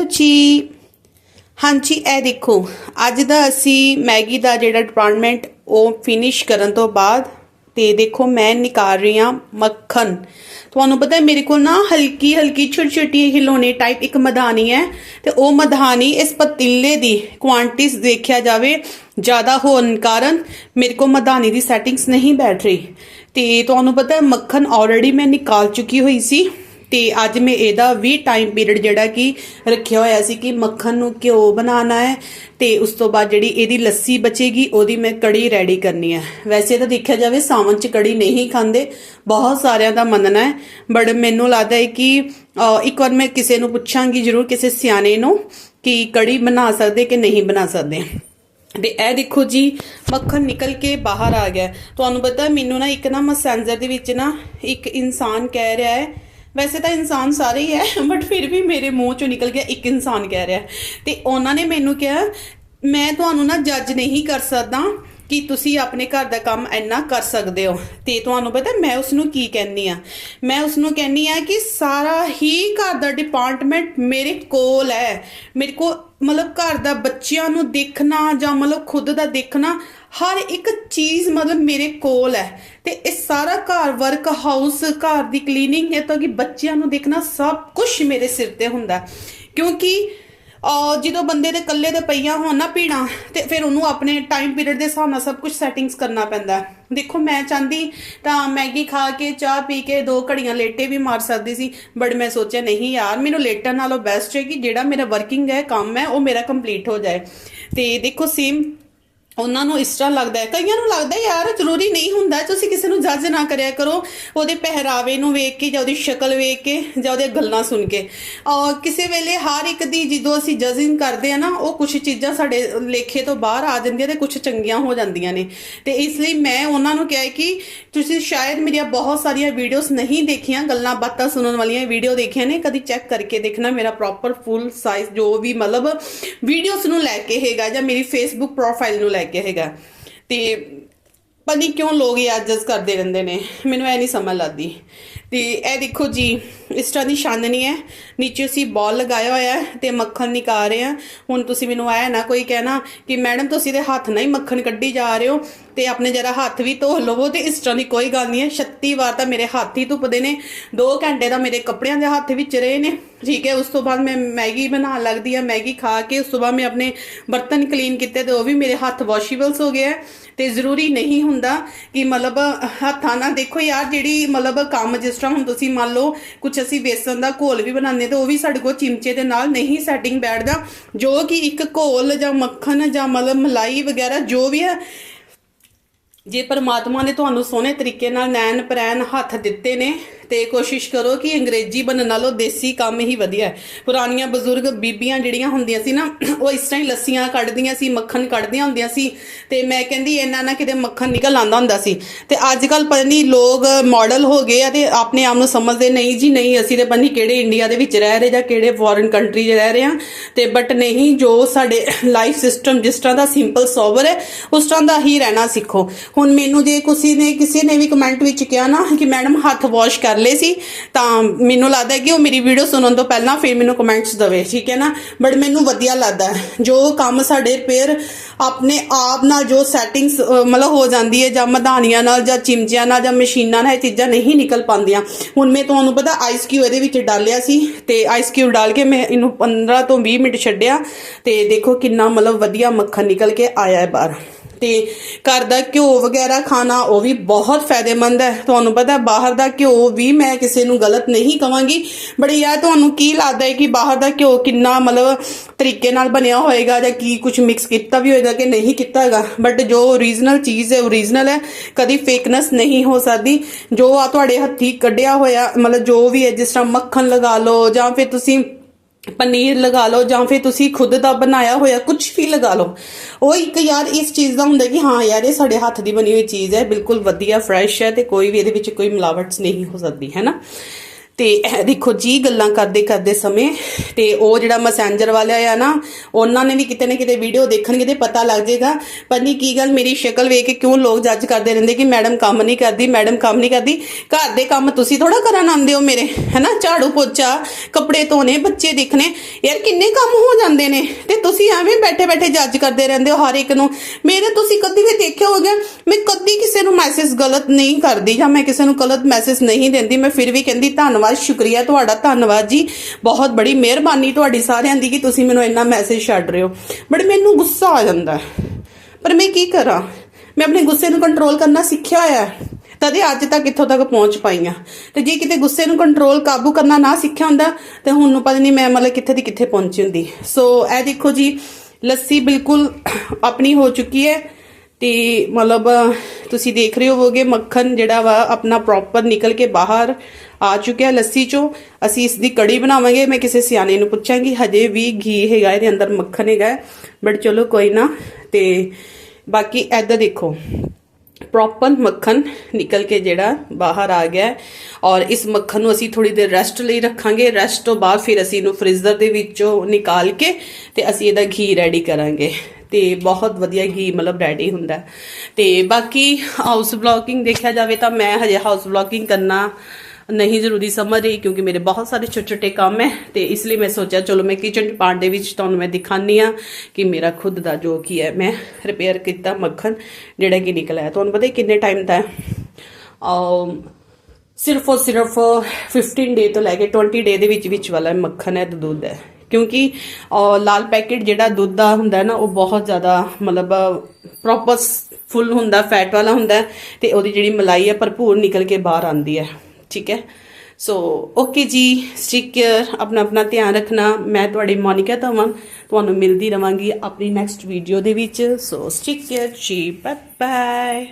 Hello ਜੀ। ਹਾਂਜੀ, ਇਹ ਦੇਖੋ, ਅੱਜ ਦਾ ਅਸੀਂ ਮੈਗੀ ਦਾ ਜਿਹੜਾ ਡਿਪਾਰਟਮੈਂਟ ਉਹ ਫਿਨਿਸ਼ ਕਰਨ ਤੋਂ ਬਾਅਦ, ਤੇ ਦੇਖੋ ਮੈਂ ਨਿਕਾਲ ਰਹੀ ਹਾਂ ਮੱਖਣ। ਤੁਹਾਨੂੰ ਪਤਾ ਹੈ, ਮੇਰੇ ਕੋਲ ਨਾ ਹਲਕੀ ਹਲਕੀ ਛੋਟੀ ਛੋਟੀ ਹਿਲੋਣੇ ਟਾਈਪ ਇੱਕ ਮਧਾਨੀ ਹੈ, ਤੇ ਉਹ ਮਧਾਨੀ ਇਸ ਪਤੀਲੇ ਦੀ ਕੁਆਂਟੀਸ ਦੇਖਿਆ ਜਾਵੇ, ਜ਼ਿਆਦਾ ਹੋਣ ਕਾਰਨ ਮੇਰੇ ਕੋਲ ਮਧਾਨੀ ਦੀ ਸੈਟਿੰਗਸ ਨਹੀਂ ਬੈਠ ਰਹੀ। ਤੇ ਤੁਹਾਨੂੰ ਪਤਾ ਹੈ, ਮੱਖਣ ਆਲਰੇਡੀ ਮੈਂ ਨਿਕਾਲ ਚੁੱਕੀ ਹੋਈ ਸੀ। ਤੇ ਅੱਜ ਮੈਂ ਇਹਦਾ ਵੀ ਟਾਈਮ ਪੀਰੀਅਡ ਜਿਹੜਾ ਕਿ ਰੱਖਿਆ ਹੋਇਆ ਸੀ ਕਿ ਮੱਖਣ ਨੂੰ ਘਿਓ ਬਣਾਉਣਾ ਹੈ ਤੇ ਉਸ ਤੋਂ ਬਾਅਦ ਜਿਹੜੀ ਇਹਦੀ ਲੱਸੀ ਬਚੇਗੀ, ਉਹਦੀ ਮੈਂ ਕੜੀ ਰੈਡੀ ਕਰਨੀ ਹੈ। ਵੈਸੇ ਤਾਂ ਦੇਖਿਆ ਜਾਵੇ ਸਾਵਣ ਚ ਕੜੀ ਨਹੀਂ ਖਾਂਦੇ, ਬਹੁਤ ਸਾਰਿਆਂ ਦਾ ਮੰਨਣਾ ਹੈ ਬਟ ਮੈਨੂੰ ਲੱਗਦਾ ਹੈ ਕਿ ਇੱਕ ਵਾਰ ਮੈਂ ਕਿਸੇ ਨੂੰ ਪੁੱਛਾਂਗੀ ਜ਼ਰੂਰ ਕਿਸੇ ਸਿਆਣੇ ਨੂੰ ਕਿ ਕੜੀ ਬਣਾ ਸਕਦੇ ਕਿ ਨਹੀਂ ਬਣਾ ਸਕਦੇ। ਤੇ ਇਹ ਦੇਖੋ ਜੀ, ਮੱਖਣ ਨਿਕਲ ਕੇ ਬਾਹਰ ਆ ਗਿਆ। ਤੁਹਾਨੂੰ ਪਤਾ ਮੈਨੂੰ ਨਾ ਇੱਕ ਨਾ ਮਸੈਂਜਰ ਦੇ ਵਿੱਚ ਨਾ ਇੱਕ ਇਨਸਾਨ ਕਹਿ ਰਿਹਾ ਹੈ ਵੈਸੇ ਤਾਂ ਇਨਸਾਨ ਸਾਰੇ ਹੀ ਹੈ ਬਟ ਫਿਰ ਵੀ ਮੇਰੇ ਮੂੰਹ ਚੋਂ ਨਿਕਲ ਗਿਆ, ਇੱਕ ਇਨਸਾਨ ਕਹਿ ਰਿਹਾ ਹੈ। ਤੇ ਉਹਨਾਂ ਨੇ ਮੈਨੂੰ ਕਿਹਾ, ਮੈਂ ਤੁਹਾਨੂੰ ਨਾ ਜੱਜ ਨਹੀਂ ਕਰ ਸਕਦਾ ਕਿ ਤੁਸੀਂ ਆਪਣੇ ਘਰ ਦਾ ਕੰਮ ਇੰਨਾ ਕਰ ਸਕਦੇ ਹੋ। ਤੇ ਤੁਹਾਨੂੰ ਪਤਾ ਮੈਂ ਉਸ ਨੂੰ ਕੀ ਕਹਿੰਨੀ ਆ ਮੈਂ ਉਸ ਨੂੰ ਕਹਿੰਨੀ ਆ ਕਿ ਸਾਰਾ ਹੀ ਘਰ ਦਾ ਡਿਪਾਰਟਮੈਂਟ ਮੇਰੇ ਕੋਲ ਹੈ। ਮੇਰੇ ਕੋਲ ਮਤਲਬ ਘਰ ਦਾ ਬੱਚਿਆਂ ਨੂੰ ਦੇਖਣਾ ਜਾਂ ਮਤਲਬ ਖੁਦ ਦਾ ਦੇਖਣਾ, ਹਰ ਇੱਕ ਚੀਜ਼ ਮਤਲਬ ਮੇਰੇ ਕੋਲ ਹੈ। ਤੇ ਇਹ ਸਾਰਾ ਘਰ ਵਰਕ ਹਾਊਸ ਘਰ ਦੀ ਕਲੀਨਿੰਗ ਹੈ ਤਾਂ ਕਿ ਬੱਚਿਆਂ ਨੂੰ ਦੇਖਣਾ ਸਭ ਕੁਝ ਮੇਰੇ ਸਿਰ ਤੇ ਹੁੰਦਾ। ਕਿਉਂਕਿ ਜਦੋਂ ਬੰਦੇ ਦੇ ਇਕੱਲੇ ਦੇ ਪਈਆਂ ਹੋਣ ਨਾ ਪੀਣਾ ਤੇ ਫਿਰ ਉਹਨੂੰ ਆਪਣੇ ਟਾਈਮ ਪੀਰੀਅਡ ਦੇ ਹਿਸਾਬ ਨਾਲ ਸਭ ਕੁਝ ਸੈਟਿੰਗਸ ਕਰਨਾ ਪੈਂਦਾ। ਦੇਖੋ, ਮੈਂ ਚਾਹੁੰਦੀ ਤਾਂ ਮੈਗੀ ਖਾ ਕੇ, ਚਾਹ ਪੀ ਕੇ ਦੋ ਘੜੀਆਂ ਲੇਟੇ ਵੀ ਮਾਰ ਸਕਦੀ ਸੀ ਬਟ ਮੈਂ ਸੋਚਿਆ, ਨਹੀਂ ਯਾਰ, ਮੈਨੂੰ ਲੇਟਣ ਨਾਲੋਂ ਬੈਸਟ ਹੈ ਕਿ ਜਿਹੜਾ ਮੇਰਾ ਵਰਕਿੰਗ ਹੈ, ਕੰਮ ਹੈ, ਉਹ ਮੇਰਾ ਕੰਪਲੀਟ ਹੋ ਜਾਏ। ਤੇ ਦੇਖੋ ਸੇਮ ਉਹਨਾਂ ਨੂੰ ਇਸ ਤਰ੍ਹਾਂ ਲੱਗਦਾ ਹੈ। ਕਈਆਂ ਨੂੰ ਲੱਗਦਾ ਹੈ, ਯਾਰ ਜ਼ਰੂਰੀ ਨਹੀਂ ਹੁੰਦਾ, ਤੁਸੀਂ ਕਿਸੇ ਨੂੰ ਜੱਜ ਨਾ ਕਰਿਆ ਕਰੋ, ਉਹਦੇ ਪਹਿਰਾਵੇ ਨੂੰ ਵੇਖ ਕੇ ਜਾਂ ਉਹਦੀ ਸ਼ਕਲ ਵੇਖ ਕੇ ਜਾਂ ਉਹਦੀਆਂ ਗੱਲਾਂ ਸੁਣ ਕੇ। ਔਰ ਕਿਸੇ ਵੇਲੇ ਹਰ ਇੱਕ ਦੀ ਜਦੋਂ ਅਸੀਂ ਜਜਿੰਗ ਕਰਦੇ ਆ ਨਾ, ਉਹ ਕੁਝ ਚੀਜ਼ਾਂ ਸਾਡੇ ਲੇਖੇ ਤੋਂ ਬਾਹਰ ਆ ਜਾਂਦੀਆਂ ਤੇ ਕੁਝ ਚੰਗੀਆਂ ਹੋ ਜਾਂਦੀਆਂ ਨੇ। ਤੇ ਇਸ ਲਈ ਮੈਂ ਉਹਨਾਂ ਨੂੰ ਕਿਹਾ ਕਿ ਤੁਸੀਂ ਸ਼ਾਇਦ ਮੇਰੀਆਂ ਬਹੁਤ ਸਾਰੀਆਂ ਵੀਡੀਓਜ਼ ਨਹੀਂ ਦੇਖੀਆਂ, ਗੱਲਾਂ ਬਾਤਾਂ ਸੁਣਨ ਵਾਲੀਆਂ ਵੀਡੀਓ ਦੇਖੀਆਂ ਨੇ, ਕਦੀ ਚੈੱਕ ਕਰਕੇ ਦੇਖਣਾ ਮੇਰਾ ਪ੍ਰੋਪਰ ਫੁੱਲ ਸਾਈਜ਼ ਜੋ ਵੀ ਮਤਲਬ ਵੀਡੀਓਜ਼ ਨੂੰ ਲੈ ਕੇ ਹੈਗਾ ਜਾਂ ਮੇਰੀ ਫੇਸਬੁੱਕ ਪ੍ਰੋਫਾਈਲ ਨੂੰ ਲੈ ਕੇ ਹੈਗਾ। ਤੇ ਪਤਾ ਨਹੀਂ ਕਿਉਂ ਲੋਕ ਇਹ ਜਜ ਕਰਦੇ ਰਹਿੰਦੇ ਨੇ। ਮੈਨੂੰ ਇਹ ਨਹੀਂ ਸਮਝ ਲੱਗਦੀ। ਤੇ ਇਹ ਦੇਖੋ ਜੀ, ਇਸ ਤਰ੍ਹਾਂ ਦੀ ਛਾਨਣੀ ਹੈ। ਨੀਚੇ ਅਸੀਂ ਬਾਲ ਲਗਾਇਆ ਹੋਇਆ ਹੈ ਤੇ ਮੱਖਣ ਨਿਕਾਲ ਰਹੇ ਆ ਹੁਣ ਤੁਸੀਂ ਮੈਨੂੰ ਆਇਆ ਨਾ ਕੋਈ ਕਹਿਣਾ ਕਿ ਮੈਡਮ ਤੁਸੀਂ ਦੇ ਹੱਥ ਨਾਲ ਹੀ ਮੱਖਣ ਕੱਢੀ ਜਾ ਰਹੇ ਹੋ ਤੇ ਆਪਣੇ ਜਰਾ ਹੱਥ ਵੀ ਧੋ ਲਵੋ ਤੇ ਇਸ ਤਰ੍ਹਾਂ ਦੀ ਕੋਈ ਗੱਲ ਨਹੀਂ ਹੈ। 36 ਵਾਰ ਤਾਂ ਮੇਰੇ ਹੱਥ ਹੀ ਧੁੱਪਦੇ ਨੇ। 2 ਘੰਟੇ ਦਾ ਮੇਰੇ ਕੱਪੜਿਆਂ ਦੇ ਹੱਥ ਵਿੱਚ ਰਹੇ ਨੇ। ਠੀਕ ਹੈ, ਉਸ ਤੋਂ ਬਾਅਦ ਮੈਂ ਮੈਗੀ ਬਣਾਉਣ ਲੱਗਦੀ ਆ ਮੈਗੀ ਖਾ ਕੇ ਉਸ ਤੋਂ ਬਾਅਦ ਮੈਂ ਆਪਣੇ ਬਰਤਨ ਕਲੀਨ ਕੀਤੇ ਤੇ ਉਹ ਵੀ ਮੇਰੇ ਹੱਥ ਵਾਸ਼ੇਬਲਸ ਹੋ ਗਏ ਹੈ। ਤੇ ਜ਼ਰੂਰੀ ਨਹੀਂ ਹੁੰਦਾ ਕਿ ਮਤਲਬ ਹੱਥਾਂ ਨਾਲ ਦੇਖੋ ਯਾਰ, ਜਿਹੜੀ ਮਤਲਬ ਕੰਮ ਜਿਸ ਤਰ੍ਹਾਂ ਹੁਣ ਤੁਸੀਂ ਮੰਨ ਲਓ ਕੁਝ ਅਸੀਂ ਬੇਸਨ ਦਾ ਘੋਲ ਵੀ ਬਣਾਉਂਦੇ ਤੇ ਉਹ ਵੀ ਸਾਡੇ ਕੋਲ ਚਿਮਚੇ ਦੇ ਨਾਲ ਨਹੀਂ ਸੈਟਿੰਗ ਬੈਠਦਾ। ਜੋ ਕਿ ਇੱਕ ਘੋਲ ਜਾਂ ਮੱਖਣ ਜਾਂ ਮਤਲਬ ਮਲਾਈ ਵਗੈਰਾ ਜੋ ਵੀ ਹੈ, ਜੇ ਪਰਮਾਤਮਾ ਨੇ ਤੁਹਾਨੂੰ ਸੋਹਣੇ ਤਰੀਕੇ ਨਾਲ ਨੈਣ ਪ੍ਰੈਣ ਹੱਥ ਦਿੱਤੇ ਨੇ ਤੇ ਕੋਸ਼ਿਸ਼ ਕਰੋ ਕਿ ਅੰਗਰੇਜ਼ੀ ਬਣਨ ਨਾਲੋਂ ਦੇਸੀ ਕੰਮ ਹੀ ਵਧੀਆ ਹੈ। ਪੁਰਾਣੀਆਂ ਬਜ਼ੁਰਗ ਬੀਬੀਆਂ ਜਿਹੜੀਆਂ ਹੁੰਦੀਆਂ ਸੀ ਨਾ, ਉਹ ਇਸ ਤਰ੍ਹਾਂ ਹੀ ਲੱਸੀਆਂ ਕੱਢਦੀਆਂ ਸੀ, ਮੱਖਣ ਕੱਢਦੀਆਂ ਹੁੰਦੀਆਂ ਸੀ ਤੇ ਮੈਂ ਕਹਿੰਦੀ ਇਹਨਾਂ ਨਾ ਕਿਤੇ ਮੱਖਣ ਨਿਕਲ ਆਂਦਾ ਹੁੰਦਾ ਸੀ। ਤੇ ਅੱਜ ਕੱਲ ਪਤਾ ਨਹੀਂ ਲੋਕ ਮਾਡਲ ਹੋ ਗਏ ਆ ਤੇ ਆਪਣੇ ਆਪ ਨੂੰ ਸਮਝਦੇ ਨਹੀਂ ਜੀ, ਨਹੀਂ ਅਸੀਂ ਤੇ ਪਤਾ ਨਹੀਂ ਕਿਹੜੇ ਇੰਡੀਆ ਦੇ ਵਿੱਚ ਰਹਿ ਰਹੇ ਜਾਂ ਕਿਹੜੇ ਫੋਰਨ ਕੰਟਰੀ 'ਚ ਰਹਿ ਰਹੇ ਆ ਤੇ ਬਟ ਨਹੀਂ, ਜੋ ਸਾਡੇ ਲਾਈਫ ਸਿਸਟਮ ਜਿਸ ਤਰ੍ਹਾਂ ਦਾ ਸਿੰਪਲ ਸੋਬਰ ਹੈ, ਉਸ ਤਰ੍ਹਾਂ ਦਾ ਹੀ ਰਹਿਣਾ ਸਿੱਖੋ। ਹੁਣ ਮੈਨੂੰ ਜੇ ਕਿਸੇ ਨੇ ਕਿਸੇ ਨੇ ਵੀ ਕਮੈਂਟ ਵਿੱਚ ਕਿਹਾ ਨਾ ਕਿ ਮੈਡਮ ਹੱਥ ਵਾਸ਼ ਕਰ ਲਏ ਸੀ, ਤਾਂ ਮੈਨੂੰ ਲੱਗਦਾ ਕਿ ਉਹ ਮੇਰੀ ਵੀਡੀਓ ਸੁਣਨ ਤੋਂ ਪਹਿਲਾਂ ਫਿਰ ਮੈਨੂੰ ਕਮੈਂਟਸ ਦਵੇ, ਠੀਕ ਹੈ ਨਾ? ਬਟ ਮੈਨੂੰ ਵਧੀਆ ਲੱਗਦਾ ਜੋ ਕੰਮ ਸਾਡੇ ਰਿਪੇਅਰ ਆਪਣੇ ਆਪ ਨਾਲ ਜੋ ਸੈਟਿੰਗਸ ਮਤਲਬ ਹੋ ਜਾਂਦੀ ਹੈ, ਜਾਂ ਮਧਾਨੀਆਂ ਨਾਲ, ਜਾਂ ਚਿਮਚਿਆਂ ਨਾਲ, ਜਾਂ ਮਸ਼ੀਨਾਂ ਨਾਲ ਇਹ ਚੀਜ਼ਾਂ ਨਹੀਂ ਨਿਕਲ ਪਾਉਂਦੀਆਂ। ਹੁਣ ਮੈਂ ਤੁਹਾਨੂੰ ਪਤਾ ਆਈਸ ਕਿਊ ਇਹਦੇ ਵਿੱਚ ਡਾਲਿਆ ਸੀ, ਤੇ ਆਈਸ ਕਿਊ ਡਾਲ ਕੇ ਮੈਂ ਇਹਨੂੰ 15 ਤੋਂ 20 ਮਿੰਟ ਛੱਡਿਆ, ਤੇ ਦੇਖੋ ਕਿੰਨਾ ਮਤਲਬ ਵਧੀਆ ਮੱਖਣ ਨਿਕਲ ਕੇ ਆਇਆ ਹੈ ਬਾਹਰ। ਤੇ ਘਰ ਦਾ ਘਿਓ ਵਗੈਰਾ ਖਾਣਾ ਉਹ ਵੀ ਬਹੁਤ ਫਾਇਦੇਮੰਦ ਹੈ। ਤੁਹਾਨੂੰ ਪਤਾ ਬਾਹਰ ਦਾ ਘਿਓ ਵੀ ਮੈਂ ਕਿਸੇ ਨੂੰ ਗਲਤ ਨਹੀਂ ਕਵਾਂਗੀ। ਬਟ ਯਾਰ ਤੁਹਾਨੂੰ ਕੀ ਲੱਗਦਾ ਹੈ ਕਿ ਬਾਹਰ ਦਾ ਘਿਓ ਕਿੰਨਾ ਮਤਲਬ ਤਰੀਕੇ ਨਾਲ ਬਣਿਆ ਹੋਏਗਾ ਜਾਂ ਕੀ ਕੁਝ ਮਿਕਸ ਕੀਤਾ ਵੀ ਹੋਏਗਾ ਕਿ ਨਹੀਂ ਕੀਤਾ ਹੈਗਾ। ਬਟ ਜੋ ਓਰੀਜਨਲ ਚੀਜ਼ ਹੈ ਓਰੀਜਨਲ ਹੈ, ਕਦੀ ਫੇਕਨੈਸ ਨਹੀਂ ਹੋ ਸਕਦੀ। ਜੋ ਆ ਤੁਹਾਡੇ ਹੱਥੀ ਕੱਢਿਆ ਹੋਇਆ, ਮਤਲਬ ਜੋ ਵੀ ਹੈ, ਜਿਸ ਤਰ੍ਹਾਂ ਮੱਖਣ ਲਗਾ ਲਓ ਜਾਂ ਫਿਰ ਤੁਸੀਂ ਪਨੀਰ ਲਗਾ ਲਓ ਜਾਂ ਫਿਰ ਤੁਸੀਂ ਖੁਦ ਦਾ ਬਣਾਇਆ ਹੋਇਆ ਕੁਝ ਵੀ ਲਗਾ ਲਓ। ਉਹ ਇੱਕ ਯਾਰ ਇਸ ਚੀਜ਼ ਦਾ ਹੁੰਦਾ ਕਿ ਹਾਂ ਯਾਰ ਇਹ ਸਾਡੇ ਹੱਥ ਦੀ ਬਣੀ ਹੋਈ ਚੀਜ਼ ਹੈ, ਬਿਲਕੁਲ ਵਧੀਆ ਫਰੈਸ਼ ਹੈ ਤੇ ਕੋਈ ਵੀ ਇਹਦੇ ਵਿੱਚ ਕੋਈ ਮਿਲਾਵਟ ਨਹੀਂ ਹੋ ਸਕਦੀ, ਹੈ ਨਾ? ਤੇ ਇਹ ਦੇਖੋ ਜੀ ਗੱਲਾਂ ਕਰਦੇ ਕਰਦੇ ਸਮੇਂ ਤੇ ਉਹ ਜਿਹੜਾ ਮੈਸੇਂਜਰ ਵਾਲਾ ਆ ਨਾ, ਉਹਨਾਂ ਨੇ ਵੀ ਕਿਤੇ ਨਾ ਕਿਤੇ ਵੀਡੀਓ ਦੇਖਣਗੇ ਤੇ ਪਤਾ ਲੱਗ ਜਾਏਗਾ। ਪਰ ਨਹੀਂ ਕੀ ਗੱਲ, ਮੇਰੀ ਸ਼ਕਲ ਵੇਖ ਕੇ ਕਿਉਂ ਲੋਕ ਜੱਜ ਕਰਦੇ ਰਹਿੰਦੇ ਕਿ ਮੈਡਮ ਕੰਮ ਨਹੀਂ ਕਰਦੀ ਮੈਡਮ ਕੰਮ ਨਹੀਂ ਕਰਦੀ। ਘਰ ਦੇ ਕੰਮ ਤੁਸੀਂ ਥੋੜਾ ਕਰਨ ਆਉਂਦੇ ਹੋ ਮੇਰੇ, ਹੈਨਾ? ਝਾੜੂ ਪੋਚਾ, ਕੱਪੜੇ ਧੋਣੇ, ਬੱਚੇ ਦੇਖਣੇ। ਯਾਰ ਕਿੰਨੇ ਕੰਮ ਹੋ ਜਾਂਦੇ ਨੇ ਤੇ ਤੁਸੀਂ ਐਵੇਂ ਬੈਠੇ ਬੈਠੇ ਜੱਜ ਕਰਦੇ ਰਹਿੰਦੇ ਹੋ ਹਰ ਇੱਕ ਨੂੰ। ਮੇਰੇ ਤੁਸੀਂ ਕਦੀ ਵੀ ਦੇਖਿਆ ਹੋਗਾ ਮੈਂ ਕਦੀ ਕਿਸੇ ਨੂੰ ਮੈਸੇਜ ਗਲਤ ਨਹੀਂ ਕਰਦੀ ਜਾਂ ਮੈਂ ਕਿਸੇ ਨੂੰ ਗਲਤ ਮੈਸੇਜ ਨਹੀਂ ਦਿੰਦੀ। ਮੈਂ ਫਿਰ ਵੀ ਕਹਿੰਦੀ, ਧੰਨਵਾਦ ਸ਼ੁਕਰੀਆ ਤੁਹਾਡਾ, ਧੰਨਵਾਦ ਜੀ। ਬਹੁਤ ਬੜੀ ਮਿਹਰਬਾਨੀ ਤੁਹਾਡੀ ਸਾਰਿਆਂ ਦੀ ਕਿ ਤੁਸੀਂ ਮੈਨੂੰ ਇੰਨਾ ਮੈਸੇਜ ਛੱਡ ਰਹੇ ਹੋ। ਬਟ ਮੈਨੂੰ ਗੁੱਸਾ ਆ ਜਾਂਦਾ ਪਰ ਮੈਂ ਕੀ ਕਰਾਂ? ਮੈਂ ਆਪਣੇ ਗੁੱਸੇ ਨੂੰ ਕੰਟਰੋਲ ਕਰਨਾ ਸਿੱਖਿਆ ਹੋਇਆ ਹੈ। ਤਦੇ ਅੱਜ ਤੱਕ ਇੱਥੋਂ ਤੱਕ ਪਹੁੰਚ ਪਾਈ ਹਾਂ। ਤੇ ਜੇ ਕਿਤੇ ਗੁੱਸੇ ਨੂੰ ਕੰਟਰੋਲ ਕਾਬੂ ਕਰਨਾ ਨਾ ਸਿੱਖਿਆ ਹੁੰਦਾ, ਤੇ ਹੁਣ ਨੂੰ ਪਤਾ ਨਹੀਂ ਮੈਂ ਮਤਲਬ ਕਿੱਥੇ ਦੀ ਕਿੱਥੇ ਪਹੁੰਚੀ ਹੁੰਦੀ। ਸੋ ਇਹ ਦੇਖੋ ਜੀ, ਲੱਸੀ ਬਿਲਕੁਲ ਆਪਣੀ ਹੋ ਚੁੱਕੀ ਹੈ। ਤੇ ਮਤਲਬ, ਤੁਸੀਂ ਦੇਖ ਰਹੇ ਹੋਵੋਗੇ ਮੱਖਣ ਜਿਹੜਾ ਵਾ ਆਪਣਾ ਪ੍ਰੋਪਰ ਨਿਕਲ ਕੇ ਬਾਹਰ ਆ ਚੁੱਕਿਆ ਲੱਸੀ ਚੋਂ। ਅਸੀਂ ਇਸ ਦੀ ਕੜੀ ਬਣਾਵਾਂਗੇ। ਮੈਂ ਕਿਸੇ ਸਿਆਣੇ ਨੂੰ ਪੁੱਛਾਂਗੀ, ਹਜੇ ਵੀ ਘੀ ਹੈਗਾ, ਇਹਦੇ ਅੰਦਰ ਮੱਖਣ ਹੈਗਾ ਬਟ ਚਲੋ ਕੋਈ ਨਾ, ਤੇ ਬਾਕੀ ਐਦਾਂ ਦੇਖੋ ਪ੍ਰੋਪਰ ਮੱਖਣ ਨਿਕਲ ਕੇ ਜਿਹੜਾ ਬਾਹਰ ਆ ਗਿਆ ਔਰ ਇਸ ਮੱਖਣ ਨੂੰ ਅਸੀਂ ਥੋੜੀ ਦੇਰ ਰੈਸਟ ਲਈ ਰੱਖਾਂਗੇ। ਰੈਸਟ ਤੋਂ ਬਾਅਦ ਫਿਰ ਅਸੀਂ ਇਹਨੂੰ ਫ੍ਰੀਜ਼ਰ ਦੇ ਵਿੱਚੋਂ ਨਿਕਾਲ ਕੇ ਤੇ ਅਸੀਂ ਇਹਦਾ ਘੀ ਰੈਡੀ ਕਰਾਂਗੇ। ਤੇ ਬਹੁਤ ਵਧੀਆ ਘੀ ਮਤਲਬ ਰੈਡੀ ਹੁੰਦਾ। ਹੈ। ਤੇ ਬਾਕੀ ਹਾਊਸ ਬਲੌਗਿੰਗ ਦੇਖਿਆ ਜਾਵੇ ਤਾਂ ਮੈਂ ਹਜੇ ਹਾਊਸ ਬਲੌਗਿੰਗ ਕਰਨਾ ਨਹੀਂ ਜ਼ਰੂਰੀ ਸਮਝ ਰਹੀ, ਕਿਉਂਕਿ ਮੇਰੇ ਬਹੁਤ ਸਾਰੇ ਛੋਟੇ ਛੋਟੇ ਕੰਮ ਹੈ ਤੇ ਇਸ ਲਈ ਮੈਂ ਸੋਚਿਆ, ਚਲੋ ਮੈਂ ਕਿਚਨ ਪਾਰਟ ਦੇ ਵਿੱਚ ਤੁਹਾਨੂੰ ਮੈਂ ਦਿਖਾਨੀ ਆ ਕਿ ਮੇਰਾ ਖੁਦ ਦਾ ਜੋ ਕੀ ਹੈ ਮੈਂ ਰਿਪੇਅਰ ਕੀਤਾ ਮੱਖਣ, ਜਿਹੜਾ ਕਿ ਨਿਕਲਿਆ। ਤੁਹਾਨੂੰ ਪਤਾ ਕਿੰਨੇ ਟਾਈਮ ਦਾ ਸਿਰਫ ਔਰ ਸਿਰਫ 15 ਡੇ ਤੋਂ ਲੈ ਕੇ 20 ਡੇ ਦੇ ਵਿੱਚ ਵਿੱਚ ਵਾਲਾ ਮੱਖਣ ਹੈ ਤੇ ਦੁੱਧ ਹੈ ਕਿਉਂਕਿ ਲਾਲ ਪੈਕੇਟ ਜਿਹੜਾ ਦੁੱਧ ਦਾ ਹੁੰਦਾ ਨਾ, ਉਹ ਬਹੁਤ ਜ਼ਿਆਦਾ ਮਤਲਬ ਪ੍ਰੋਪਰ ਫੁੱਲ ਹੁੰਦਾ ਫੈਟ ਵਾਲਾ ਹੁੰਦਾ ਹੈ ਤੇ ਉਹਦੀ ਜਿਹੜੀ ਮਲਾਈ ਹੈ ਭਰਪੂਰ ਨਿਕਲ ਕੇ ਬਾਹਰ ਆਉਂਦੀ ਹੈ। ਠੀਕ ਹੈ? So okay ji take care ਆਪਣਾ ਆਪਣਾ ਧਿਆਨ ਰੱਖਣਾ। ਮੈਂ ਤੁਹਾਡੀ ਮੋਨਿਕਾ ਧਵਨ, ਤੁਹਾਨੂੰ ਮਿਲਦੀ ਰਵਾਂਗੀ ਆਪਣੀ ਨੈਕਸਟ ਵੀਡੀਓ ਦੇ ਵਿੱਚ। So take care ji bye bye